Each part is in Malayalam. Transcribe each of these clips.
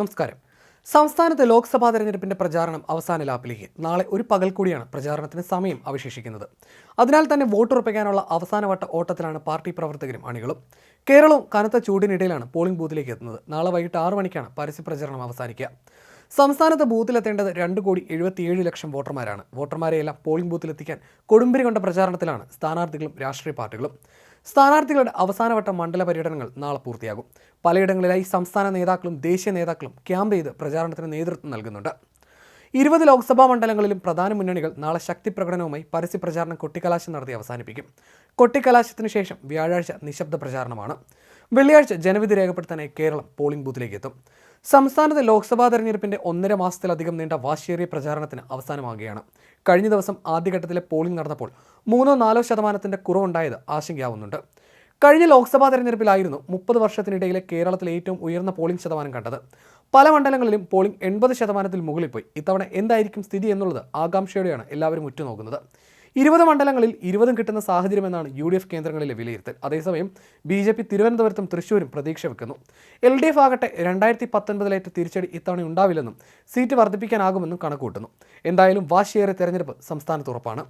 നമസ്കാരം. സംസ്ഥാനത്തെ ലോക്സഭാ തെരഞ്ഞെടുപ്പിന്റെ പ്രചാരണം അവസാന ലാപ്പിലേക്ക്. നാളെ ഒരു പകൽ കൂടിയാണ് പ്രചാരണത്തിന് സമയം അവശേഷിക്കുന്നത്. അതിനാൽ തന്നെ വോട്ടുറപ്പിക്കാനുള്ള അവസാനവട്ട ഓട്ടത്തിലാണ് പാർട്ടി പ്രവർത്തകരും അണികളും. കേരളവും കനത്ത ചൂടിനിടയിലാണ് പോളിംഗ് ബൂത്തിലേക്ക് എത്തുന്നത്. നാളെ വൈകിട്ട് ആറു മണിക്കാണ് പരസ്യ പ്രചരണം അവസാനിക്കുക. സംസ്ഥാനത്ത് ബൂത്തിലെത്തേണ്ടത് രണ്ട് കോടി എഴുപത്തിയേഴ് ലക്ഷം വോട്ടർമാരാണ്. വോട്ടർമാരെയെല്ലാം പോളിംഗ് ബൂത്തിലെത്തിക്കാൻ കൊടുമ്പിരി കൊണ്ട പ്രചാരണത്തിലാണ് സ്ഥാനാർത്ഥികളും രാഷ്ട്രീയ പാർട്ടികളും. സ്ഥാനാർത്ഥികളുടെ അവസാനവട്ട മണ്ഡല പര്യടനങ്ങൾ നാളെ പൂർത്തിയാകും. പലയിടങ്ങളിലായി സംസ്ഥാന നേതാക്കളും ദേശീയ നേതാക്കളും ക്യാമ്പ് ചെയ്ത് പ്രചാരണത്തിന് നേതൃത്വം നൽകുന്നുണ്ട്. ഇരുപത് ലോക്സഭാ മണ്ഡലങ്ങളിലും പ്രധാന മുന്നണികൾ നാളെ ശക്തി പ്രകടനവുമായി പരസ്യ പ്രചാരണം കൊട്ടിക്കലാശം നടത്തി അവസാനിപ്പിക്കും. കൊട്ടിക്കലാശത്തിന് ശേഷം വ്യാഴാഴ്ച നിശബ്ദ പ്രചാരണമാണ്. വെള്ളിയാഴ്ച ജനവിധി രേഖപ്പെടുത്താനായി കേരളം പോളിംഗ് ബൂത്തിലേക്ക് എത്തും സംസ്ഥാനത്ത് ലോക്സഭാ തെരഞ്ഞെടുപ്പിന്റെ ഒന്നര മാസത്തിലധികം നീണ്ട വാശിയേറിയ പ്രചാരണത്തിന് അവസാനമാകുകയാണ്. കഴിഞ്ഞ ദിവസം ആദ്യഘട്ടത്തിലെ പോളിംഗ് നടന്നപ്പോൾ മൂന്നോ നാലോ ശതമാനത്തിന്റെ കുറവുണ്ടായത് ആശങ്കയാവുന്നുണ്ട്. കഴിഞ്ഞ ലോക്സഭാ തെരഞ്ഞെടുപ്പിലായിരുന്നു മുപ്പത് വർഷത്തിനിടയിലെ കേരളത്തിലെ ഏറ്റവും ഉയർന്ന പോളിംഗ് ശതമാനം കണ്ടത്. പല മണ്ഡലങ്ങളിലും പോളിംഗ് എൺപത് ശതമാനത്തിൽ മുകളിൽ പോയി. ഇത്തവണ എന്തായിരിക്കും സ്ഥിതി എന്നുള്ളത് ആകാംക്ഷയോടെയാണ് എല്ലാവരും ഉറ്റുനോക്കുന്നത്. ഇരുപത് മണ്ഡലങ്ങളിൽ ഇരുപതും കിട്ടുന്ന സാഹചര്യമെന്നാണ് യു ഡി എഫ് കേന്ദ്രങ്ങളിലെ വിലയിരുത്തൽ. അതേസമയം ബി ജെ പി തിരുവനന്തപുരത്തും തൃശ്ശൂരും പ്രതീക്ഷ വെക്കുന്നു. എൽ ഡി എഫ് ആകട്ടെ രണ്ടായിരത്തി പത്തൊൻപതിലേറ്റ തിരിച്ചടി ഇത്തവണ ഉണ്ടാവില്ലെന്നും സീറ്റ് വർദ്ധിപ്പിക്കാനാകുമെന്നും കണക്കുകൂട്ടുന്നു. എന്തായാലും വാശിയേറെ തെരഞ്ഞെടുപ്പ് സംസ്ഥാനത്ത് ഉറപ്പാണ്.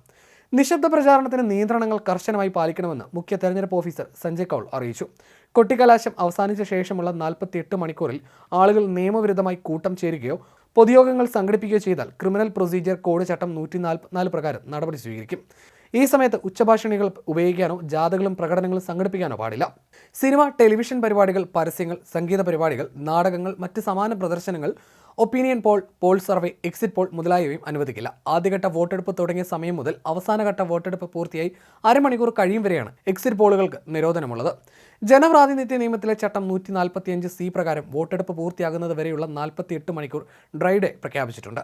നിശബ്ദ പ്രചാരണത്തിന് നിയന്ത്രണങ്ങൾ കർശനമായി പാലിക്കണമെന്ന് മുഖ്യ തെരഞ്ഞെടുപ്പ് ഓഫീസർ സഞ്ജയ് കൗൾ അറിയിച്ചു. കൊട്ടിക്കലാശം അവസാനിച്ച ശേഷമുള്ള നാൽപ്പത്തി എട്ട് മണിക്കൂറിൽ ആളുകൾ നിയമവിരുദ്ധമായി കൂട്ടം ചേരുകയോ പൊതുയോഗങ്ങൾ സംഘടിപ്പിക്കുകയോ ചെയ്താൽ ക്രിമിനൽ പ്രൊസീജിയർ കോഡ് ചട്ടം നൂറ്റി നാൽപ്പത്തിനാല് പ്രകാരം നടപടി സ്വീകരിക്കും. ഈ സമയത്ത് ഉച്ചഭാഷണികൾ ഉപയോഗിക്കാനോ ജാഥകളും പ്രകടനങ്ങളും സംഘടിപ്പിക്കാനോ പാടില്ല. സിനിമ ടെലിവിഷൻ പരിപാടികൾ പരസ്യങ്ങൾ സംഗീത പരിപാടികൾ നാടകങ്ങൾ മറ്റ് സമാന പ്രദർശനങ്ങൾ opinion poll poll survey exit poll മുതലായവയും അനുവദിക്കില്ല. ആദ്യഘട്ട വോട്ടെടുപ്പ് തുടങ്ങിയ സമയം മുതൽ അവസാനഘട്ട വോട്ടെടുപ്പ് പൂർത്തിയായി അരമണിക്കൂർ കഴിയും വരെയാണ് എക്സിറ്റ് പോളുകൾക്ക് നിരോധനമുള്ളത്. ജനപ്രാതിനിധ്യ നിയമത്തിലെ ചട്ടം നൂറ്റി നാൽപ്പത്തിയഞ്ച് സി പ്രകാരം വോട്ടെടുപ്പ് പൂർത്തിയാകുന്നത് വരെയുള്ള നാൽപ്പത്തിയെട്ട് മണിക്കൂർ ഡ്രൈ ഡേ പ്രഖ്യാപിച്ചിട്ടുണ്ട്.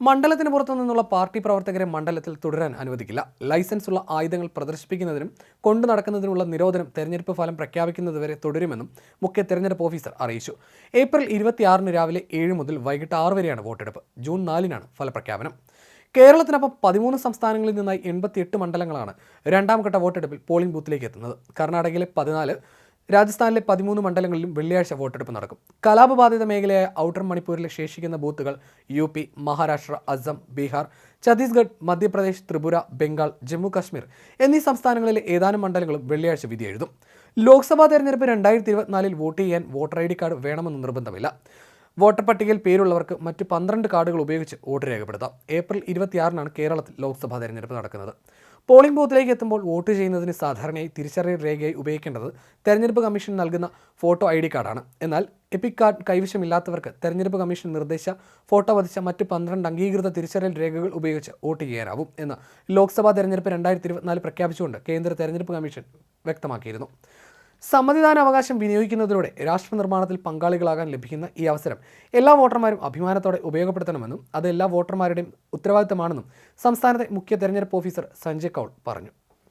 മണ്ഡലത്തിന് പുറത്തു നിന്നുള്ള പാർട്ടി പ്രവർത്തകരെ മണ്ഡലത്തിൽ തുടരാൻ അനുവദിക്കില്ല. ലൈസൻസ് ഉള്ള ആയുധങ്ങൾ പ്രദർശിപ്പിക്കുന്നതിനും കൊണ്ടു നടക്കുന്നതിനുള്ള നിരോധനം തെരഞ്ഞെടുപ്പ് ഫലം പ്രഖ്യാപിക്കുന്നതുവരെ തുടരുമെന്നും മുഖ്യ തെരഞ്ഞെടുപ്പ് ഓഫീസർ അറിയിച്ചു. ഏപ്രിൽ ഇരുപത്തിയാറിന് രാവിലെ ഏഴ് മുതൽ വൈകിട്ട് ആറ് വരെയാണ് വോട്ടെടുപ്പ്. ജൂൺ നാലിനാണ് ഫലപ്രഖ്യാപനം. കേരളത്തിനൊപ്പം പതിമൂന്ന് സംസ്ഥാനങ്ങളിൽ നിന്നായി എൺപത്തിയെട്ട് മണ്ഡലങ്ങളാണ് രണ്ടാം ഘട്ട വോട്ടെടുപ്പിൽ പോളിംഗ് ബൂത്തിലേക്ക് എത്തുന്നത്. കർണാടകയിലെ പതിനാല് രാജസ്ഥാനിലെ പതിമൂന്ന് മണ്ഡലങ്ങളിലും വെള്ളിയാഴ്ച വോട്ടെടുപ്പ് നടക്കും. കലാപബാധിത മേഖലയായ ഔട്ടർ മണിപ്പൂരിലെ ശേഷിക്കുന്ന ബൂത്തുകൾ യു പി മഹാരാഷ്ട്ര അസം ബീഹാർ ഛത്തീസ്ഗഡ് മധ്യപ്രദേശ് ത്രിപുര ബംഗാൾ ജമ്മു കാശ്മീർ എന്നീ സംസ്ഥാനങ്ങളിലെ ഏതാനും മണ്ഡലങ്ങളും വെള്ളിയാഴ്ച വിധി എഴുതും. ലോക്സഭാ തെരഞ്ഞെടുപ്പ് രണ്ടായിരത്തി ഇരുപത്തിനാലിൽ വോട്ട് ചെയ്യാൻ വോട്ടർ ഐ ഡി കാർഡ് വേണമെന്ന് നിർബന്ധമില്ല. വോട്ടർ പട്ടികയിൽ പേരുള്ളവർക്ക് മറ്റ് പന്ത്രണ്ട് കാർഡുകൾ ഉപയോഗിച്ച് വോട്ട് രേഖപ്പെടുത്താം. ഏപ്രിൽ ഇരുപത്തിയാറിനാണ് കേരളത്തിൽ ലോക്സഭാ തെരഞ്ഞെടുപ്പ് നടക്കുന്നത്. പോളിംഗ് ബൂത്തിലേക്ക് എത്തുമ്പോൾ വോട്ട് ചെയ്യുന്നതിന് സാധാരണയായി തിരിച്ചറിയൽ രേഖയായി ഉപയോഗിക്കേണ്ടത് തെരഞ്ഞെടുപ്പ് കമ്മീഷൻ നൽകുന്ന ഫോട്ടോ ഐ ഡി കാർഡാണ്. എന്നാൽ എപ്പിക് കാർഡ് കൈവശമില്ലാത്തവർക്ക് തെരഞ്ഞെടുപ്പ് കമ്മീഷൻ നിർദ്ദേശ ഫോട്ടോ പതിച്ച മറ്റ് പന്ത്രണ്ട് അംഗീകൃത തിരിച്ചറിയൽ രേഖകൾ ഉപയോഗിച്ച് വോട്ട് ചെയ്യാനാവും എന്ന് ലോക്സഭാ തെരഞ്ഞെടുപ്പ് രണ്ടായിരത്തി ഇരുപത്തിനാല് പ്രഖ്യാപിച്ചുകൊണ്ട് കേന്ദ്ര തെരഞ്ഞെടുപ്പ് കമ്മീഷൻ വ്യക്തമാക്കിയിരുന്നു. സമ്മതിദാന അവകാശം വിനിയോഗിക്കുന്നതിലൂടെ രാഷ്ട്ര നിർമ്മാണത്തിൽ പങ്കാളികളാകാൻ ലഭിക്കുന്ന ഈ അവസരം എല്ലാ വോട്ടർമാരും അഭിമാനത്തോടെ ഉപയോഗപ്പെടുത്തണമെന്നും അത് എല്ലാ വോട്ടർമാരുടെയും ഉത്തരവാദിത്തമാണെന്നും സംസ്ഥാനത്തെ മുഖ്യ തെരഞ്ഞെടുപ്പ് ഓഫീസർ സഞ്ജയ് കൗൾ പറഞ്ഞു.